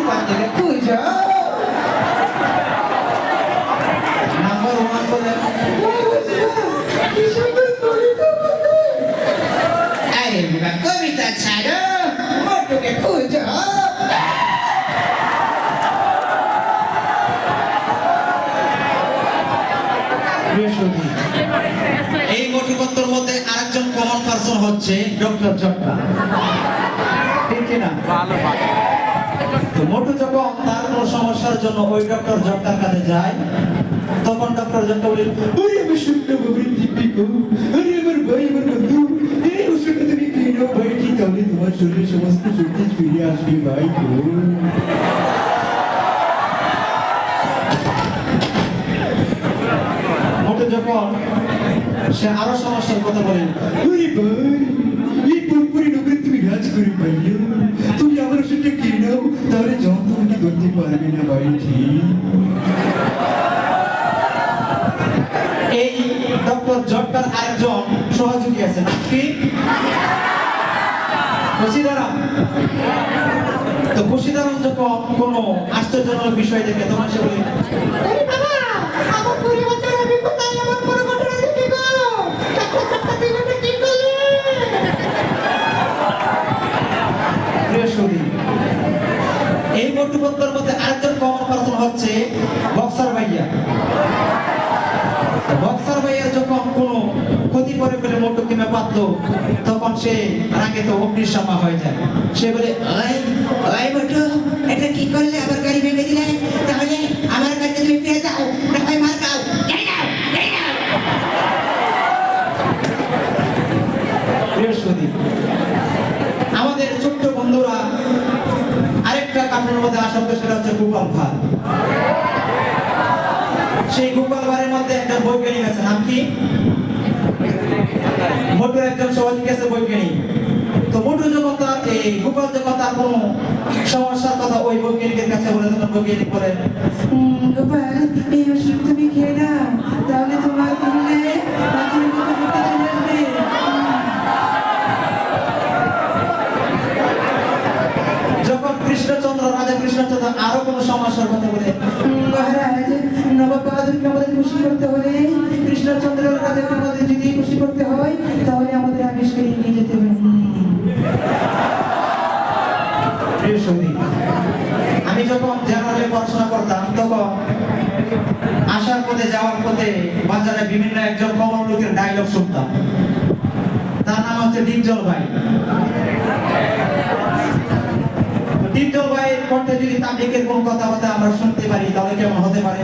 বাচ্চাকে খুঁজো number one বলে আরে বাবা কবিতা ছাড়ো। মোটুকে খুঁজো এই মঠিপত্তর মধ্যে আরেকজন কমন পার্সন হচ্ছে ডক্টর জট্টা মোটু যখন তার কোনো সমস্যার জন্য ওই ডক্টর জট্টার কাছে যায়, তখন ডক্টর জট্টা বলে, ওরে আমার শূন্য বাবুর দীপিকা আরে আমার ভাই আমার বন্ধু এই ওষুধটা তুমি নাও ভাই ঠিক তাহলে? তোমার শরীরে সমস্ত শক্তি ফিরে আসবে, ভাই যখন সে আরও সমস্যার কথা বলে, ওরে ভাই করে পাইও তুমি আমার ওষুধটা খেয়ে নাও? তাহলে যন্ত্রণাটা করতে পারবে না ভাই ঠিক? এই ডক্টর জট্টার আরেকজন সহযোগী আছেন কি? খুশিদারাম তো খুশিদারাম যখন কোনো আশ্চর্যজনক বিষয় দেখে তখন সে বলে আরে বাবা আমার পরিবর্তন আমি কোথায় আমার পরিবর্তন দেখে গো চাকরা চাকরা দিনটা কি করলে বৃহস্পতি মধ্যে আরেকজন কমন পার্সন হচ্ছে বক্সার ভাইয়া। বক্সার ভাইয়া যখন কোনো ক্ষতি করে ফেলে মোটু কিমে পাতলো তখন সে রাগে তো অগ্নিশামা হয়ে যায়। সে বলে এটা কি করলে আবার হচ্ছে সেই গোপাল মধ্যে একজন বৈজ্ঞানিক আছে নাম কি? মোটুর একজন সহযোগী আছে বৈজ্ঞানিক তো মোটু যখন তার এই গোপাল যখন তার কোনো সমস্যার কথা ওই বৈজ্ঞানিকের কাছে বলে তখন বৈজ্ঞানিক বলে গোপাল এই কথা বলে মহারাজ নবাব আমাদের খুশি করতে হলে কৃষ্ণচন্দ্রের রাজাকে আমাদের যদি খুশি করতে হয়, তাহলে আমাদের আবিষ্কারী নিয়ে যেতে হবে। আমি যখন জেনারেলে পড়াশোনা করতাম, তখন আসার পথে, যাওয়ার পথে বাজারে বিভিন্ন একজন কমন লোকের ডায়লগ শুনতাম। তার নাম হচ্ছে ডিপজল ভাই। ডিপজল ভাইয়ের কণ্ঠে যদি তাবলিকের কোন কথাবার্তা আমরা শুনতে পারি, তাহলে কেমন হতে পারে?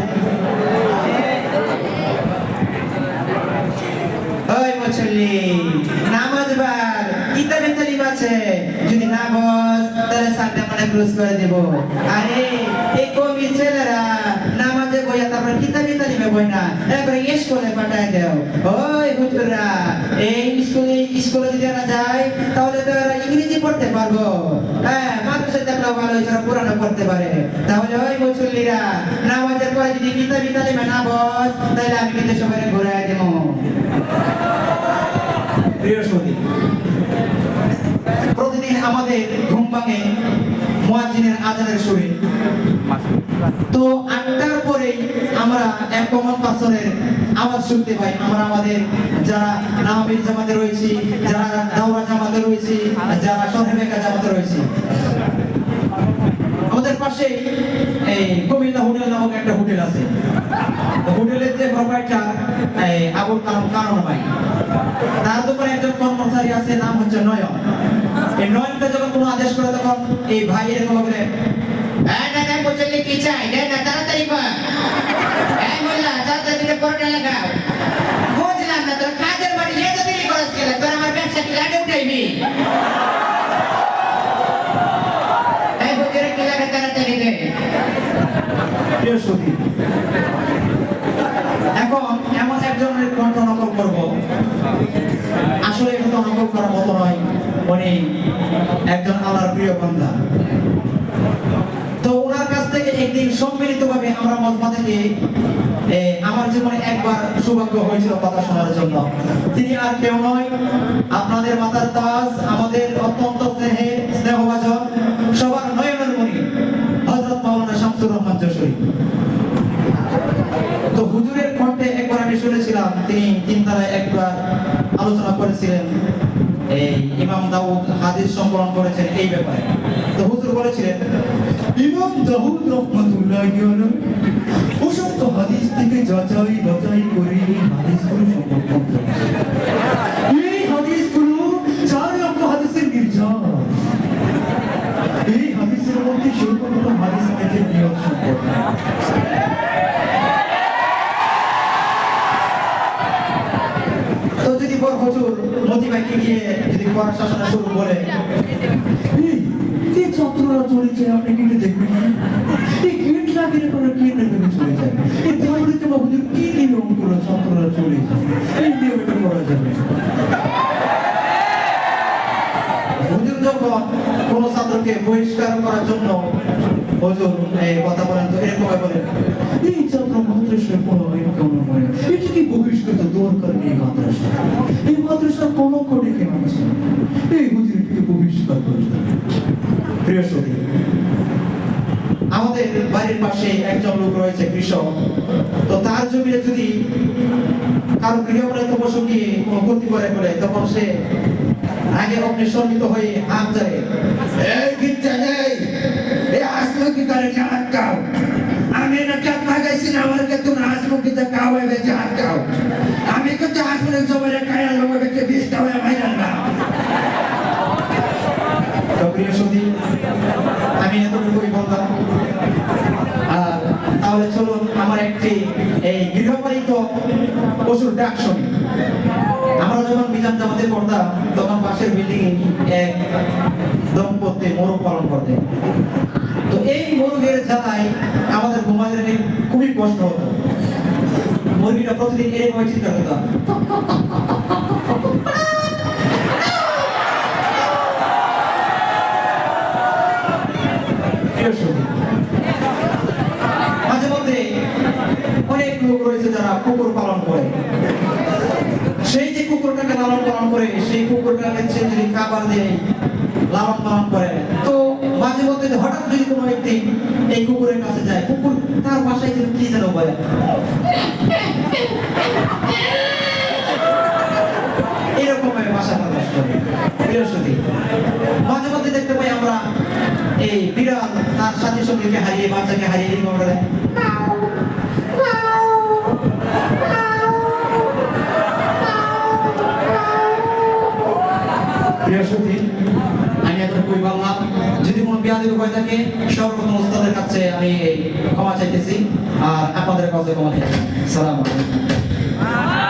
নামাজ না স্কুলে পাঠায় দেও। ওই স্কুলে যদি যায়, তাহলে তো ইংরেজি পড়তে পারব। হ্যাঁ মানুষের ভালো, এছাড়া পুরানো পড়তে পারে। তাহলে ওই মুসল্লিরা নামাজের পরে যদি কিতাবি তালিমে না বস, তাহলে আমি কিন্তু সবাই ঘুরাই দেবো। প্রতিদিন আমাদের ঘুম ভাঙে আজানের সুরে। তো আটটার পরেই আমরা এক কমন আওয়াজ শুনতে পাই। আমরা আমাদের যারা নামাবির জামাতে রয়েছি, যারা দাওরা জামাতে রয়েছি, যারা জামাতে রয়েছি। আমাদের পাশে এই কুমিল্লা হোটেল নামক একটা হোটেল আছে। হোটেলের যে প্রোপাইটার আবুল কালাম কারণ ভাই, তার দোকানে একজন কর্মচারী আছে, নাম হচ্ছে নয়ন। এই নয়নটা যখন কোনো আদেশ করে তখন এই ভাই এরকম বলে, এই দাদা মুসল্লি কি চাই? দে না, তাড়াতাড়ি কর। এই মোল্লা, তাড়াতাড়ি পরোটা লাগাও এখন এমন একজনের কণ্ঠ নকল করব। আসলে এটা তো নকল করার মতো নয়, উনি একজন আল্লাহর প্রিয় বান্দা। তো ওনার কাছ থেকে একদিন সম্মিলিতভাবে আমরা মজমা থেকে আমার জীবনে একবার সৌভাগ্য হয়েছিল কথা শোনার জন্য। তিনি আর কেউ নয়, আপনাদের মাতার তাজ, আমাদের অত্যন্ত হুজুরের কণ্ঠে একবার আমি শুনেছিলাম, তিনি তিনতারায় একবার আলোচনা করেছিলেন। এই ইমাম দাউদ হাদিস সংকলন করেছেন এই ব্যাপারে। তো হুজুর বলেছিলেন, ইমাম দাউদ রহমতুল্লাহ অসংখ্য হাদিস থেকে যাচাই বড় হুজুর মতি ভাইকে গিয়ে যদি শাসনা শুরু করে। এই যে ছাত্ররা চলেছে আপনি কিন্তু দেখবেন এই গেট লাগিয়ে ভেবে চলে যায় এই তাহলে তো হুজুর কি নিয়ম করে ছাত্ররা চলে যায় এই নিয়মটা করা যাবে। হুজুর যখন কোন ছাত্রকে বহিষ্কার করার জন্য হুজুর এই কথা বলেন তো এরকম বলেন। এই ছাত্র মাদ্রাসায় পড়া কেমন হয় এটা কি ভবিষ্যতে দরকার নেই মাদ্রাসা এই মাদ্রাসা কোন করে কেন আছে এই হুজুরকে বহিষ্কার করে দেবে। প্রিয় সতী আমাদের বাড়ির পাশে একজন লোক রয়েছে কৃষক। তো তার জমিতে যদি কারও গৃহপালিত পশু গিয়ে কোনো ক্ষতি করে ফেলে, তখন সে আগে অগ্নি শর্মিত হয়ে হাত যায় করে আমি না চাপ লাগাইছি না? আমার কিন্তু আসলো কি তা জাহাজ খাও হাত কিন্তু আসমুখী জমিরে কায়ার লোক বেঁচে বিশটা হয়ে ভাইরাল না তো প্রিয় সতী আমি এতটুকুই বললাম আর তাহলে চলুন আমার একটি এই গৃহপালিত পশুর ডাক শুনি আমরা যখন মিজান জামাতে পড়তাম তখন পাশের বিল্ডিং এক দম্পতি মোরগ পালন করতে তো এই মোরগের জ্বালায় আমাদের ঘুমাতে খুবই কষ্ট হতো। মুরগিটা প্রতিদিন এরকম চিন্তা করতাম প্রিয় সতী মাঝে মধ্যে অনেক লোক রয়েছে যারা কুকুর পালন করে সেই যে কুকুরটাকে লালন পালন করে, সেই কুকুরটাকে সে যদি খাবার দেয়, লালন পালন করে, তো মাঝে মধ্যে হঠাৎ যদি কোনো ব্যক্তি এই কুকুরের কাছে যায়, কুকুর তার বাসায় কিন্তু কি যেন বলে? এরকম ভাবে বাসা প্রকাশ করে। সতী, মাঝে মধ্যে দেখতে পাই আমরা এই বিড়াল তার সাথী সঙ্গীকে হারিয়ে বাচ্চাকে হারিয়ে এরকম করে আমি এতটুকুই বললাম যদি কোনো বিয়াদি উপায় থাকে, সর্বপ্রথম ওস্তাদের কাছে আমি ক্ষমা চাইতেছি। আর আপনাদের কাছে ক্ষমা চাইতেছি। সালাম আলাইকুম।